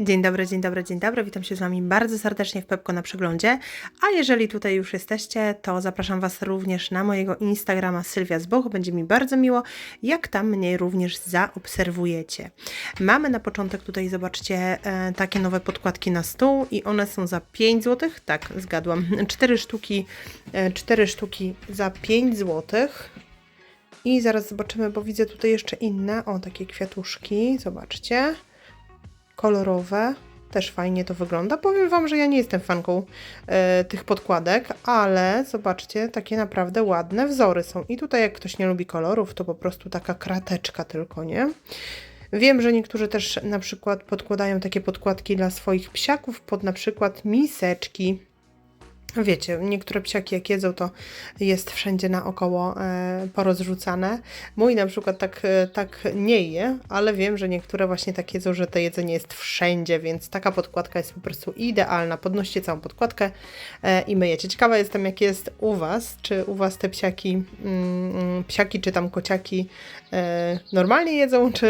Dzień dobry, dzień dobry, dzień dobry. Witam się z Wami bardzo serdecznie w Pepko na przeglądzie. A jeżeli tutaj już jesteście, to zapraszam Was również na mojego Instagrama Sylwia Zboch. Będzie mi bardzo miło, jak tam mnie również zaobserwujecie. Mamy na początek tutaj, zobaczcie, e, takie nowe podkładki na stół i one są za 5 zł. Tak, zgadłam. 4 sztuki, e, 4 sztuki za 5 zł. I zaraz zobaczymy, bo widzę tutaj jeszcze inne. O, takie kwiatuszki, zobaczcie kolorowe. Też fajnie to wygląda. Powiem Wam, że ja nie jestem fanką e, tych podkładek, ale zobaczcie, takie naprawdę ładne wzory są. I tutaj, jak ktoś nie lubi kolorów, to po prostu taka krateczka tylko, nie? Wiem, że niektórzy też na przykład podkładają takie podkładki dla swoich psiaków pod na przykład miseczki. Wiecie, niektóre psiaki jak jedzą, to jest wszędzie naokoło e, porozrzucane. Mój na przykład tak, e, tak nie je, ale wiem, że niektóre właśnie tak jedzą, że to jedzenie jest wszędzie, więc taka podkładka jest po prostu idealna. Podnoście całą podkładkę e, i myjecie. Ciekawa jestem, jak jest u Was, czy u Was te psiaki, mm, psiaki czy tam kociaki e, normalnie jedzą, czy,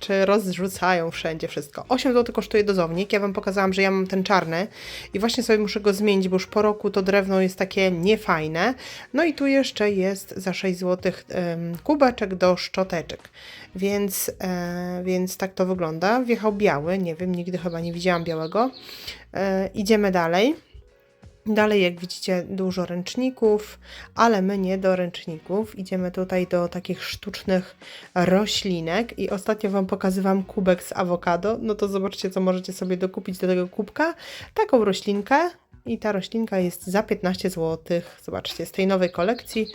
czy rozrzucają wszędzie wszystko. 8 zł kosztuje dozownik. Ja Wam pokazałam, że ja mam ten czarny i właśnie sobie muszę go zmienić, bo już po roku to drewno jest takie niefajne. No i tu jeszcze jest za 6 zł kubeczek do szczoteczek. Więc, e, więc tak to wygląda. Wjechał biały, nie wiem, nigdy chyba nie widziałam białego. E, idziemy dalej. Dalej, jak widzicie, dużo ręczników, ale my nie do ręczników. Idziemy tutaj do takich sztucznych roślinek i ostatnio Wam pokazywałam kubek z awokado. No to zobaczcie, co możecie sobie dokupić do tego kubka. Taką roślinkę i ta roślinka jest za 15 zł. Zobaczcie, z tej nowej kolekcji.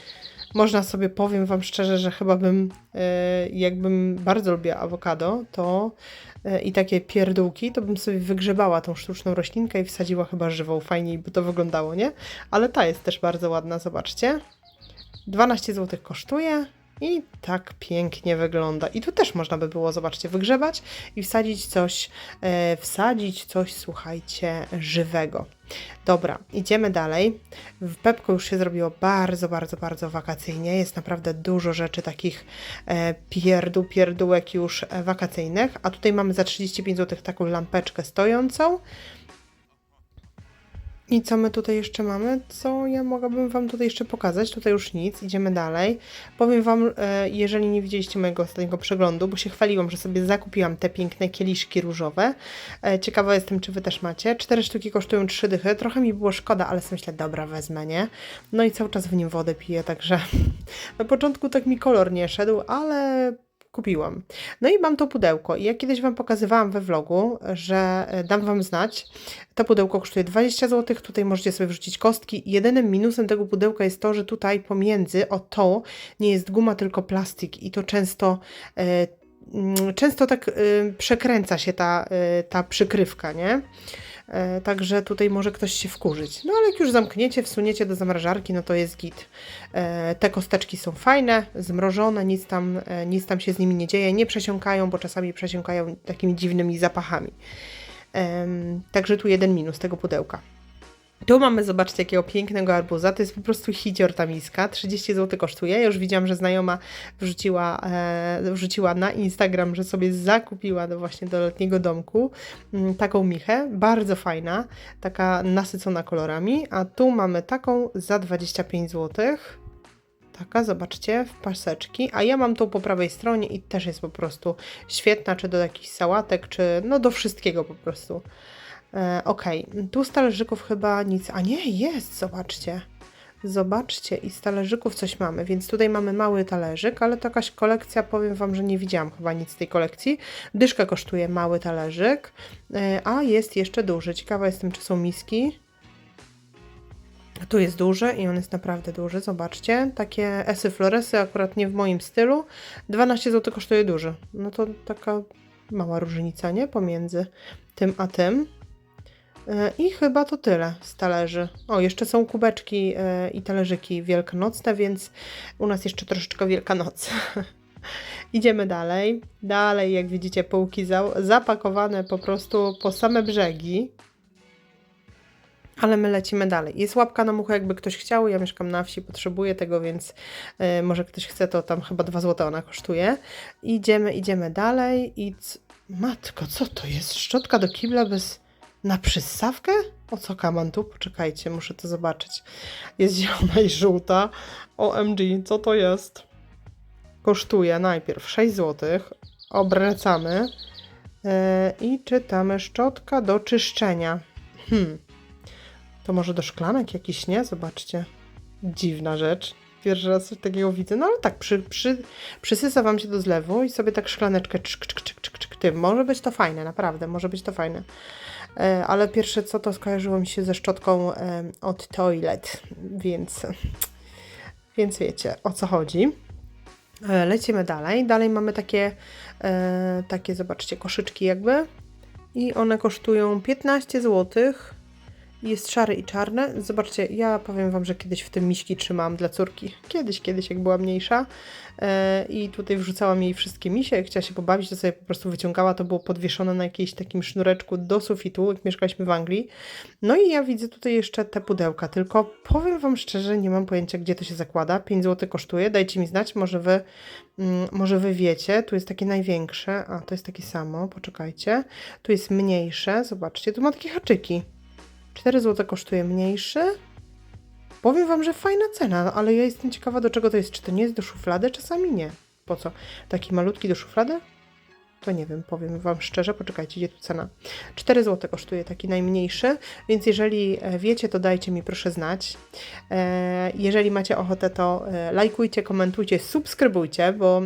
Można sobie, powiem Wam szczerze, że chyba bym, e, jakbym bardzo lubiła awokado, to e, i takie pierdółki, to bym sobie wygrzebała tą sztuczną roślinkę i wsadziła chyba żywą. Fajniej by to wyglądało, nie? Ale ta jest też bardzo ładna, zobaczcie. 12 zł kosztuje. I tak pięknie wygląda. I tu też można by było, zobaczcie, wygrzebać i wsadzić coś, e, wsadzić coś, słuchajcie, żywego. Dobra, idziemy dalej. W Pepko już się zrobiło bardzo, bardzo, bardzo wakacyjnie. Jest naprawdę dużo rzeczy takich pierdół, pierdółek już e, wakacyjnych. A tutaj mamy za 35 zł taką lampeczkę stojącą. I co my tutaj jeszcze mamy? Co ja mogłabym Wam tutaj jeszcze pokazać? Tutaj już nic, idziemy dalej. Powiem Wam, e, jeżeli nie widzieliście mojego ostatniego przeglądu, bo się chwaliłam, że sobie zakupiłam te piękne kieliszki różowe. E, ciekawa jestem, czy Wy też macie. Cztery sztuki kosztują trzy dychy. Trochę mi było szkoda, ale sobie myślę, dobra, wezmę, nie? No i cały czas w nim wodę piję, także na początku tak mi kolor nie szedł, ale kupiłam. No i mam to pudełko. I ja kiedyś Wam pokazywałam we vlogu, że e, dam Wam znać. To pudełko kosztuje 20 zł. Tutaj możecie sobie wrzucić kostki. Jedynym minusem tego pudełka jest to, że tutaj pomiędzy, o to, nie jest guma, tylko plastik. I to często... E, mm, często tak e, przekręca się ta, ta przykrywka, nie? E, Także tutaj może ktoś się wkurzyć. No ale jak już zamkniecie, wsuniecie do zamrażarki, no to jest git. E, Te kosteczki są fajne, zmrożone, nic tam, e, nic tam się z nimi nie dzieje, nie przesiąkają, bo czasami przesiąkają takimi dziwnymi zapachami. Także tu jeden minus tego pudełka. Tu mamy, zobaczcie, jakiego pięknego arbuza. To jest po prostu hicior tamiska. 30 zł kosztuje. Ja już widziałam, że znajoma wrzuciła, e, wrzuciła na Instagram, że sobie zakupiła do właśnie do letniego domku mm, taką michę. Bardzo fajna, taka nasycona kolorami. A tu mamy taką za 25 zł. Taka, zobaczcie, w paseczki. A ja mam tą po prawej stronie i też jest po prostu świetna, czy do jakichś sałatek, czy no do wszystkiego po prostu. E, ok, tu z talerzyków chyba nic. A nie, jest, zobaczcie. Zobaczcie, i z talerzyków coś mamy, więc tutaj mamy mały talerzyk, ale to jakaś kolekcja, powiem Wam, że nie widziałam chyba nic z tej kolekcji. Dyszka kosztuje mały talerzyk, e, a jest jeszcze duży. Ciekawa jestem, czy są miski. Tu jest duży i on jest naprawdę duży, zobaczcie. Takie esy floresy, akurat nie w moim stylu. 12 zł kosztuje duży. No to taka mała różnica, nie? Pomiędzy tym a tym. E, I chyba to tyle z talerzy. O, jeszcze są kubeczki e, i talerzyki wielkanocne, więc u nas jeszcze troszeczkę Wielkanoc. Idziemy dalej. Dalej, jak widzicie, półki za zapakowane po prostu po same brzegi. Ale my lecimy dalej. Jest łapka na muchę, jakby ktoś chciał. Ja mieszkam na wsi, potrzebuję tego, więc e, może ktoś chce, to tam chyba 2 zł ona kosztuje. Idziemy, idziemy dalej i Matko, co to jest? Szczotka do kibla bez... Na przystawkę? O co kaman tu? Poczekajcie, muszę to zobaczyć. Jest zielona i żółta. OMG, co to jest? Kosztuje najpierw 6 zł. Obracamy. E, I czytamy szczotka do czyszczenia. Hmm. To może do szklanek jakiś, nie? Zobaczcie. Dziwna rzecz. Pierwszy raz coś takiego widzę. No ale tak, przy, przy, przysysa wam się do zlewu i sobie tak szklaneczkę czk, czk, czk, czk, czk, tym. Może być to fajne, naprawdę, może być to fajne. E, ale pierwsze co to skojarzyło mi się ze szczotką e, od Toilet, więc, więc wiecie o co chodzi. E, lecimy dalej. Dalej mamy takie, takie, zobaczcie, koszyczki jakby. I one kosztują 15 zł. Jest szary i czarne. Zobaczcie, ja powiem Wam, że kiedyś w tym miśki trzymałam dla córki. Kiedyś, kiedyś, jak była mniejsza. E, I tutaj wrzucałam jej wszystkie misie. Jak chciała się pobawić, to sobie po prostu wyciągała. To było podwieszone na jakimś takim sznureczku do sufitu, jak mieszkaliśmy w Anglii. No i ja widzę tutaj jeszcze te pudełka. Tylko powiem Wam szczerze, nie mam pojęcia, gdzie to się zakłada. 5 zł kosztuje. Dajcie mi znać, może Wy, mm, może wy wiecie. Tu jest takie największe. A, to jest takie samo. Poczekajcie. Tu jest mniejsze. Zobaczcie, tu ma takie haczyki. 4 zł kosztuje mniejszy. Powiem Wam, że fajna cena, no, ale ja jestem ciekawa, do czego to jest. Czy to nie jest do szuflady? Czasami nie. Po co? Taki malutki do szuflady? To nie wiem, powiem Wam szczerze. Poczekajcie, gdzie tu cena? 4 zł kosztuje taki najmniejszy, więc jeżeli e, wiecie, to dajcie mi proszę znać. E, Jeżeli macie ochotę, to e, lajkujcie, komentujcie, subskrybujcie, bo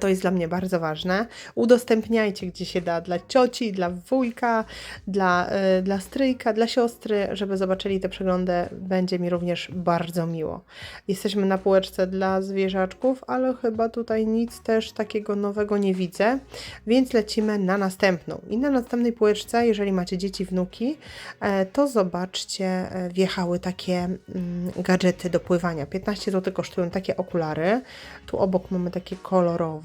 to jest dla mnie bardzo ważne. Udostępniajcie, gdzie się da, dla cioci, dla wujka, dla, y, dla stryjka, dla siostry, żeby zobaczyli te przeglądy. Będzie mi również bardzo miło. Jesteśmy na półeczce dla zwierzaczków, ale chyba tutaj nic też takiego nowego nie widzę, więc lecimy na następną. I na następnej półeczce, jeżeli macie dzieci, wnuki, e, to zobaczcie, e, wjechały takie mm, gadżety do pływania. 15 zł kosztują takie okulary. Tu obok mamy takie kolorowe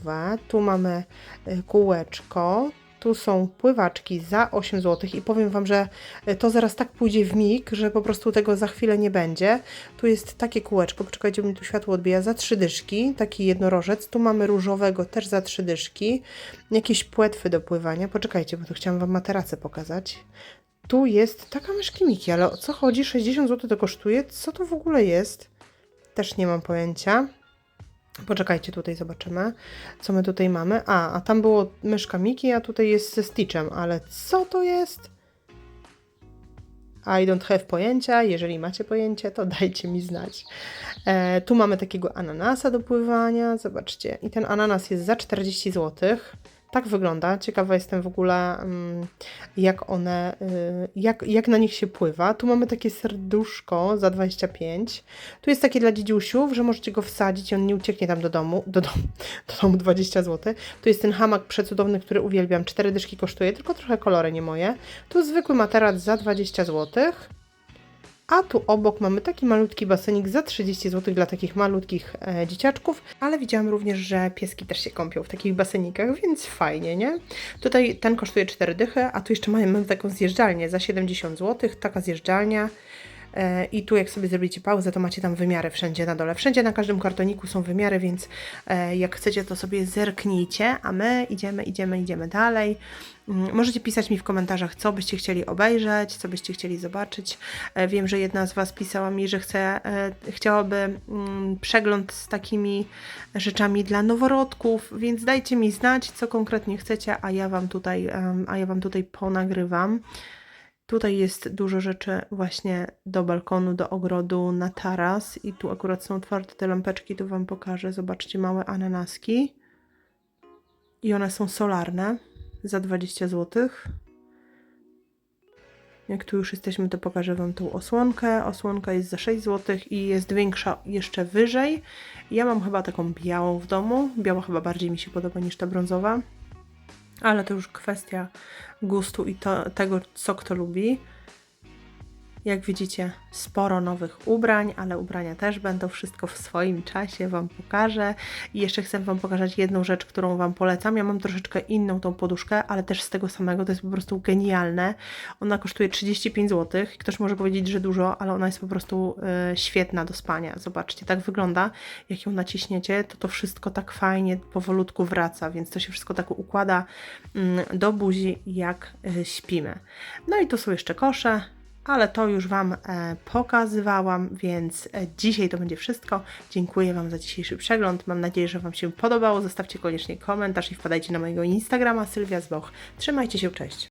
tu mamy y, kółeczko, tu są pływaczki za 8 zł i powiem Wam, że y, to zaraz tak pójdzie w mig, że po prostu tego za chwilę nie będzie. Tu jest takie kółeczko, poczekajcie, mi tu światło odbija, za trzy dyszki, taki jednorożec. Tu mamy różowego też za trzy dyszki. Jakieś płetwy do pływania. Poczekajcie, bo tu chciałam Wam materacę pokazać. Tu jest taka myszki ale o co chodzi? 60 zł to kosztuje? Co to w ogóle jest? Też nie mam pojęcia. Poczekajcie, tutaj zobaczymy, co my tutaj mamy. A, a tam było myszka Miki, a tutaj jest ze Stitchem, ale co to jest? I don't have pojęcia. Jeżeli macie pojęcie, to dajcie mi znać. E, tu mamy takiego ananasa do pływania. Zobaczcie. I ten ananas jest za 40 zł. Tak wygląda. Ciekawa jestem w ogóle, mm, jak one, y, jak, jak na nich się pływa. Tu mamy takie serduszko za 25. Tu jest takie dla dziedziusiów, że możecie go wsadzić i on nie ucieknie tam do domu. Do domu, do domu 20 zł. Tu jest ten hamak przecudowny, który uwielbiam. Cztery dyszki kosztuje, tylko trochę kolory nie moje. Tu zwykły materac za 20 zł. A tu obok mamy taki malutki basenik za 30 zł dla takich malutkich e, dzieciaczków, ale widziałam również, że pieski też się kąpią w takich basenikach, więc fajnie, nie? Tutaj ten kosztuje 4 dychy, a tu jeszcze mamy taką zjeżdżalnię za 70 zł, taka zjeżdżalnia. E, I tu jak sobie zrobicie pauzę, to macie tam wymiary wszędzie na dole. Wszędzie na każdym kartoniku są wymiary, więc e, jak chcecie, to sobie zerknijcie, a my idziemy, idziemy, idziemy dalej. Mm, możecie pisać mi w komentarzach, co byście chcieli obejrzeć, co byście chcieli zobaczyć. E, wiem, że jedna z Was pisała mi, że chce, chciałaby mm, przegląd z takimi rzeczami dla noworodków, więc dajcie mi znać, co konkretnie chcecie, a ja Wam tutaj, a ja Wam tutaj ponagrywam. Tutaj jest dużo rzeczy właśnie do balkonu, do ogrodu, na taras i tu akurat są otwarte te lampeczki, tu Wam pokażę. Zobaczcie, małe ananaski. I one są solarne za 20 zł. Jak tu już jesteśmy, to pokażę Wam tą osłonkę. Osłonka jest za 6 zł i jest większa jeszcze wyżej. Ja mam chyba taką białą w domu. Biała chyba bardziej mi się podoba niż ta brązowa ale to już kwestia gustu i to, tego, co kto lubi. Jak widzicie, sporo nowych ubrań, ale ubrania też będą, wszystko w swoim czasie Wam pokażę. I jeszcze chcę Wam pokazać jedną rzecz, którą Wam polecam. Ja mam troszeczkę inną tą poduszkę, ale też z tego samego, to jest po prostu genialne. Ona kosztuje 35 zł. Ktoś może powiedzieć, że dużo, ale ona jest po prostu e, świetna do spania. Zobaczcie, tak wygląda. Jak ją naciśniecie, to to wszystko tak fajnie, powolutku wraca, więc to się wszystko tak układa mm, do buzi, jak e, śpimy. No i tu są jeszcze kosze, ale to już Wam e, pokazywałam, więc e, dzisiaj to będzie wszystko. Dziękuję Wam za dzisiejszy przegląd. Mam nadzieję, że Wam się podobało. Zostawcie koniecznie komentarz i wpadajcie na mojego Instagrama Sylwia Zboch. Trzymajcie się, cześć!